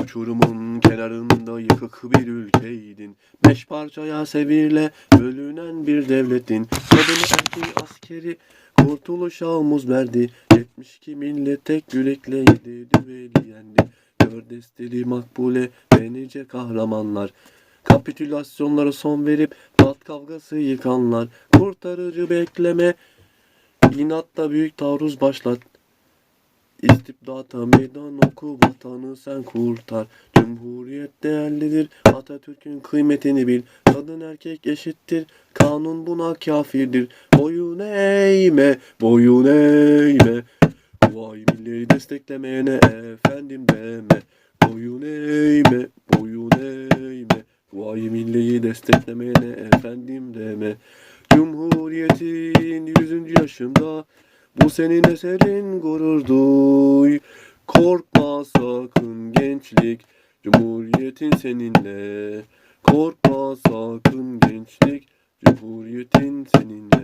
Uçurumun kenarında yıkık bir ülkeydin. Beş parçaya sevirle bölünen bir devletin. Kadını erkeği askeri kurtuluşa omuz verdi. 72 millet tek yürekle yedi düveli yendi. Gör desteli makbule ve nice kahramanlar. Kapitülasyonlara son verip tat kavgası yıkanlar. Kurtarıcı bekleme İnatla büyük taarruz başlat İstibdata meydan oku vatanı sen kurtar. Cumhuriyet değerlidir Atatürk'ün kıymetini bil. Kadın erkek eşittir Kanun buna kafirdir. Boyun eğme Boyun eğme. Vay milli desteklemeyene efendim deme. Boyun eğme Boyun eğme. Vay milliyi desteklemeyene efendim deme. Cumhuriyetin yüzüncü yaşında bu senin eserin gurur duy. Korkma sakın gençlik. Cumhuriyetin seninle. Korkma sakın gençlik. Cumhuriyetin seninle.